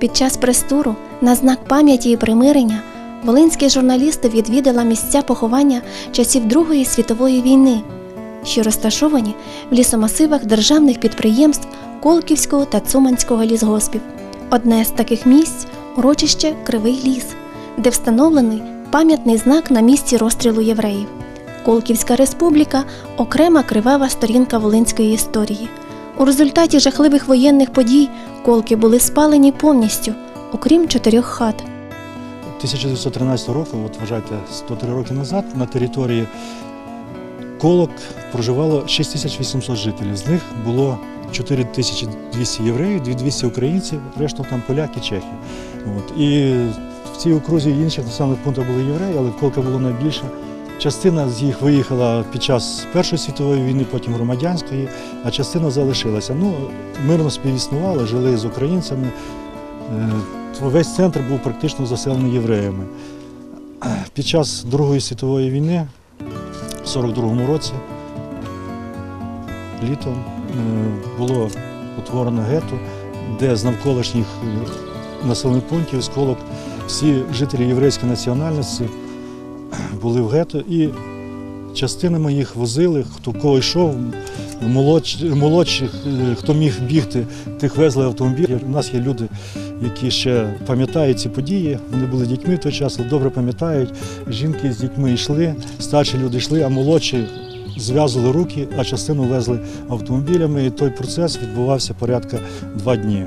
Під час прес-туру на знак пам'яті і примирення волинські журналісти відвідали місця поховання часів Другої світової війни, що розташовані в лісомасивах державних підприємств Колківського та Цуманського лісгоспів. Одне з таких місць урочище Кривий Ліс, де встановлений пам'ятний знак на місці розстрілу євреїв. Колківська республіка окрема кривава сторінка волинської історії. У результаті жахливих воєнних подій колки були спалені повністю, окрім чотирьох хат. 1913 року, от вважайте, 103 роки назад, на території Колок проживало 6800 жителів. З них було 4200 євреїв, 2200 українців, решта там поляки, чехи. От. І в цій окрузі інших населених пунктах були євреї, але Колка було найбільше. Частина з їх виїхала під час Першої світової війни, потім громадянської, а частина залишилася. Ну, мирно співіснували, жили з українцями. Е, Весь центр був практично заселений євреями. Під час Другої світової війни, в 42-му році, літом е, було утворено гетто, де з навколишніх населених пунктів, з колок, всі жителі єврейської національності були в гетто і частинами їх возили, хто кого йшов, молодш, молодших, е, хто міг бігти, тих везли автомобілі. У нас є люди, які ще пам'ятають ці події. Вони були дітьми той час, але добре пам'ятають. Жінки з дітьми йшли, старші люди йшли, а молодші зв'язували руки, а частину везли автомобілями. І той процес відбувався порядка два дні.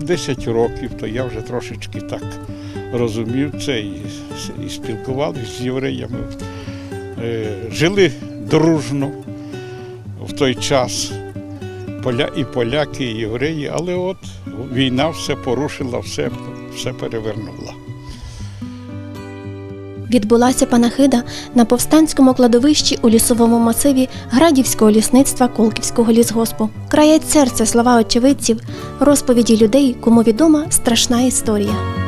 10 років, то я вже трошечки так розумів це і, і спілкувалися з євреями. Е, Жили дружно в той час. Поля, і поляки, і євреї, але от війна все порушила, все, все перевернула. Відбулася панахида на повстанському кладовищі у лісовому масиві Градівського лісництва Колківського лісгоспу. Краять серце слова очевидців, розповіді людей, кому відома страшна історія.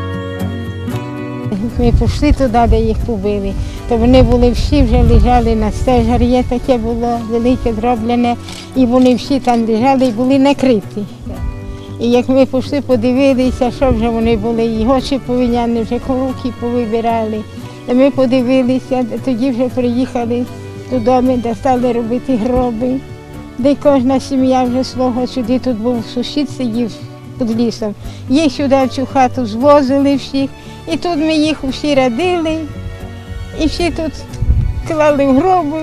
Ми пішли туди, де їх побили. То вони були всі вже лежали на стежар'є, таке було велике зроблене, і вони всі там лежали і були накриті. І як ми пішли, подивилися, що вже вони були, і очі повиняні, вже руки повибирали. І ми подивилися, тоді вже приїхали додому, де стали робити гроби. Де кожна сім'я вже свого сюди тут був сусід сидів під лісом. Їх сюди в цю хату звозили всіх. І тут ми їх усі радили, і всі тут клали в гроби.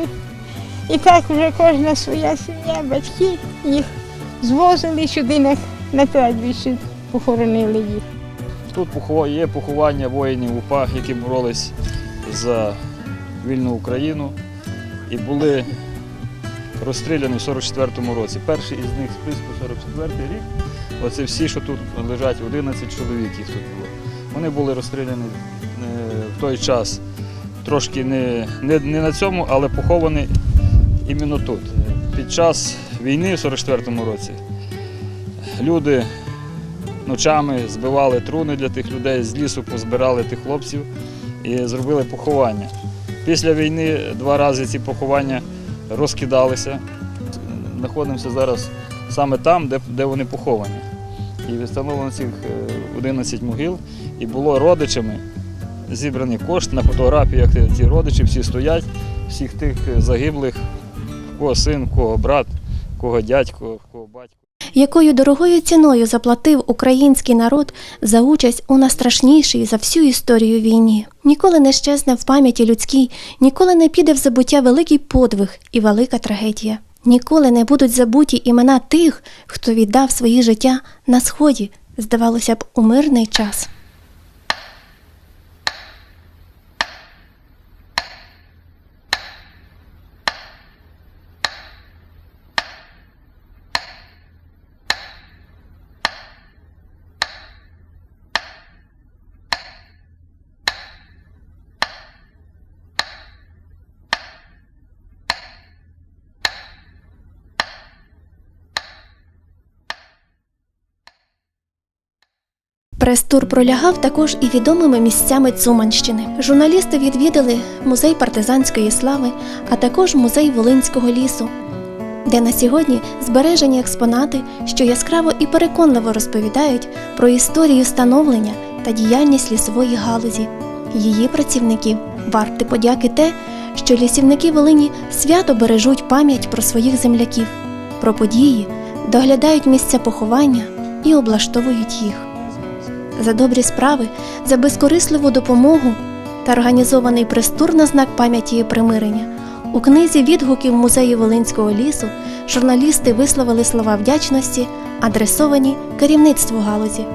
І так вже кожна своя сім'я, батьки їх звозили сюди на, на кладбище, похоронили їх. Тут є поховання воїнів УПА, які боролись за вільну Україну і були розстріляні в 44-му році. Перший із них списку 44 й рік. Оце всі, що тут лежать, 11 чоловік їх тут було. Вони були розстріляні е, в той час трошки не, не, не на цьому, але поховані іменно тут. Під час війни в 44-му році люди ночами збивали труни для тих людей, з лісу позбирали тих хлопців і зробили поховання. Після війни два рази ці поховання розкидалися. Знаходимося зараз саме там, де, де вони поховані. І встановлено цих е, 11 могил. І було родичами зібрані кошти на фотографіях. Ці родичі всі стоять, всіх тих е, загиблих, кого син, в кого брат, кого дядько, кого батько. Якою дорогою ціною заплатив український народ за участь у найстрашнішій за всю історію війні. Ніколи не щезне в пам'яті людській, ніколи не піде в забуття великий подвиг і велика трагедія. Ніколи не будуть забуті імена тих, хто віддав свої життя на сході, здавалося б, у мирний час. Прес-тур пролягав також і відомими місцями Цуманщини. Журналісти відвідали музей партизанської слави, а також музей Волинського лісу. де на сьогодні збережені експонати, що яскраво і переконливо розповідають про історію становлення та діяльність лісової галузі, її працівників. Варте подяки те, що лісівники Волині свято бережуть пам'ять про своїх земляків, про події, доглядають місця поховання і облаштовують їх. За добрі справи, за безкорисливу допомогу та організований престур на знак пам'яті і примирення. У книзі відгуків музею Волинського лісу журналісти висловили слова вдячності, адресовані керівництву галузі.